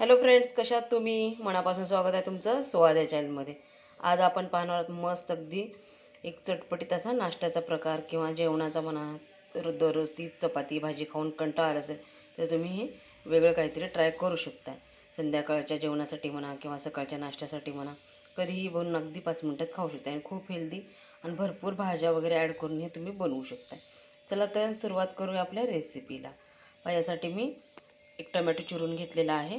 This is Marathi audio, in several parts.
हॅलो फ्रेंड्स कशात तुम्ही? मनापासून स्वागत आहे तुमचं स्वाद या चॅनलमध्ये. आज आपण पाहणार आहोत मस्त अगदी एक चटपटीत असा नाश्त्याचा प्रकार किंवा जेवणाचा म्हणा दररोज ती चपाती भाजी खाऊन कंटाळा आला असेल तर तुम्ही हे वेगळं काहीतरी ट्राय करू शकता. संध्याकाळच्या जेवणासाठी म्हणा किंवा सकाळच्या नाश्त्यासाठी म्हणा कधीही बनवून अगदी पाच मिनटात खाऊ शकता आणि खूप हेल्दी आणि भरपूर भाज्या वगैरे ॲड करून हे तुम्ही बनवू शकता. चला तर सुरुवात करूया आपल्या रेसिपीला यासाठी मी एक टमॅटो चिरून घेतलेला आहे.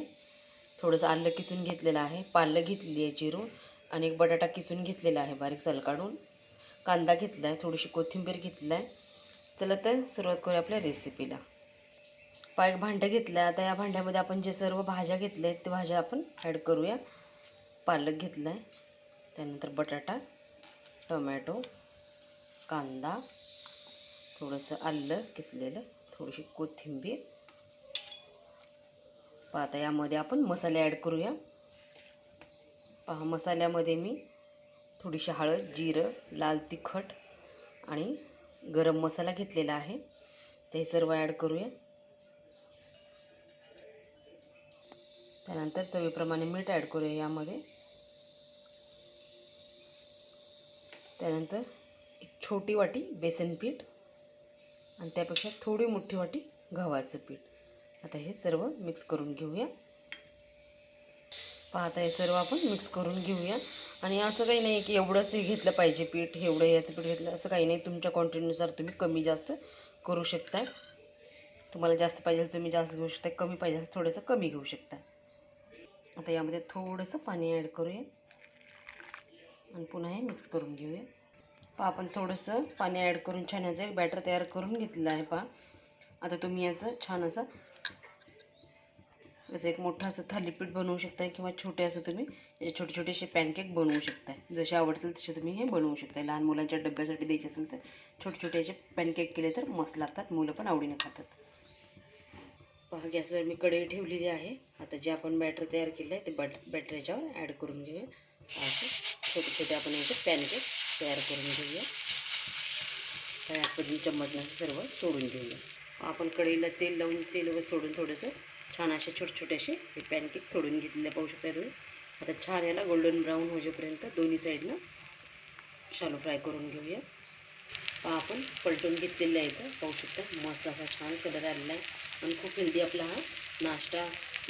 थोडंसं आलं किसून घेतलेलं आहे. पालं घेतली आहे चिरून. आणि एक बटाटा किसून घेतलेला आहे. बारीक साल काढून. कांदा घेतला आहे थोडीशी कोथिंबीर घेतला आहे चला तर सुरुवात करूया आपल्या रेसिपीला पा एक भांडं घेतलं आहे आता या भांड्यामध्ये आपण जे सर्व भाज्या घेतल्या आहेत ते भाज्या आपण ॲड करूया. पालक घेतला आहे त्यानंतर बटाटा टोमॅटो कांदा थोडंसं आलं किसलेलं थोडीशी कोथिंबीर. पहा आता यामध्ये आपण मसाले ॲड करूया. पहा मसाल्यामध्ये मी थोडीशी हळद जिरं लाल तिखट आणि गरम मसाला घेतलेला आहे. ते सर्व ॲड करूया. त्यानंतर चवीप्रमाणे मीठ ॲड करूया यामध्ये. त्यानंतर एक छोटी वाटी बेसन पीठ आणि त्यापेक्षा थोडी मोठी वाटी गव्हाचं पीठ. आता हे सर्व मिक्स करून घेऊया. पाहता हे सर्व आपण मिक्स करून घेऊया. आणि असं काही नाही की एवढंच हे घेतलं पाहिजे पीठ एवढं याचं पीठ घेतलं असं काही नाही. तुमच्या क्वांटिटीनुसार तुम्ही कमी जास्त करू शकता. तुम्हाला जास्त पाहिजे तुम्ही जास्त घेऊ शकता. कमी पाहिजे थोडंसं कमी घेऊ शकता. आता यामध्ये थोडंसं पाणी ॲड करूया. आणि पुन्हा हे मिक्स करून घेऊया. पहा आपण थोडंसं पाणी ॲड करून छान याचं एक बॅटर तयार करून घेतलेलं आहे पहा. आता तुम्ही याचं छान असं जसं एक मोठं असं थालीपीठ बनवू शकता किंवा छोटे असं तुम्ही म्हणजे छोटे छोटेसे पॅनकेक बनवू शकताय. जसे आवडतील तसे तुम्ही हे बनवू शकता लहान मुलांच्या डब्यासाठी द्यायचे असेल तर छोटे छोटे असे पॅनकेक केले तर मस्त लागतात मुलं पण आवडीने खातात. पहा गॅसवर मी कढई ठेवलेली आहे. आता जे आपण बॅटर तयार केलं आहे ते बॅट बॅटर याच्यावर ॲड करून घेऊया. असे छोटे छोटे आपण याचे पॅनकेक तयार करून घेऊया. तयार करून चम्मचनं सर्व सोडून घेऊया. आपण कढईला तेल लावून तेलवर सोडून थोडंसं छान असे छोटे छोटे असे हे पॅनकेक सोडून घेतलेले पाहू शकता तुम्ही. आता छान याला गोल्डन ब्राऊन होजेपर्यंत दोन्ही साईडनं शालो फ्राय करून घेऊया. पहा आपण पलटून घेतलेलं आहे इथं पाहू शकता मस्त असा छान कलर आलेला आहे. आणि खूप हेल्दी आपला हा नाश्ता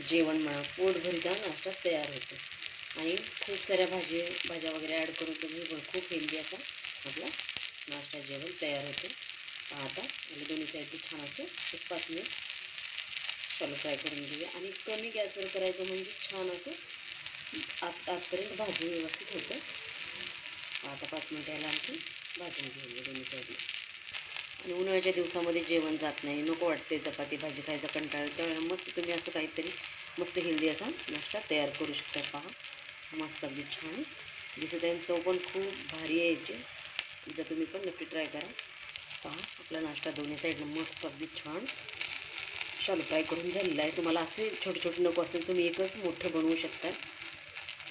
जेवण म्हणा पोटभरीचा नाश्ता तयार होतो. आणि खूप साऱ्या भाजी भाज्या वगैरे ॲड करून तुम्ही खूप हेल्दी असा आपला नाश्ता जेवण तयार होतो. आता आणि दोन्ही साईडची छान असं एक पाच मिनिट चालू फ्राय करून घेऊया. आणि कमी गॅसवर करायचं म्हणजे छान असं आत आतपर्यंत भाजून व्यवस्थित होतं. आता पाच मिनटं याला आणखी भाजून घेऊया दोन्ही साईडला आणि उन्हाळ्याच्या दिवसामध्ये जेवण जात नाही. नको वाटते चपाती भाजी खायचा कंटाळा त्यावेळेला मस्त तुम्ही असं काहीतरी मस्त हेल्दी असा नाश्ता तयार करू शकता. पहा मस्त अगदी छान दिसत आहे. चव पण खूप भारी आहे याची. एकदा तुम्ही पण नक्की ट्राय करा. पहा आपला नाश्ता दोन्ही साईडला मस्त अगदी छान शालो फ्राय करून झालेला आहे. तुम्हाला असे छोटे छोटे नको असेल तुम्ही एकच मोठं बनवू शकता.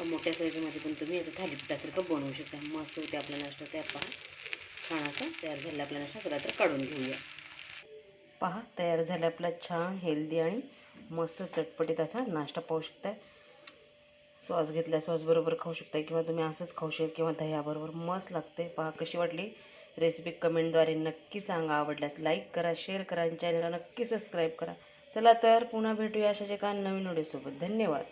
मोठ्या साईजमध्ये पण तुम्ही याचं थालीपीठासारखं बनवू शकता. मस्त होते आपला नाश्ता त्या पहा. छान असा तयार झाला आपला नाश्ता. चला तर काढून घेऊया. पहा तयार झाला आपला छान हेल्दी आणि मस्त चटपटीत असा नाश्ता पाहू शकता सॉस घेतला सॉसबरोबर खाऊ शकता किंवा तुम्ही असंच खाऊ शकता किंवा दह्याबरोबर. मस्त लागते पहा कशी वाटली? रेसिपी कमेंटद्वारे नक्की सांगा. आवडल्यास लाईक करा शेअर करा आणि चॅनलला नक्की सबस्क्राईब करा. चला तर पुन्हा भेटूया अशाच एका नवीन व्हिडिओसोबत धन्यवाद.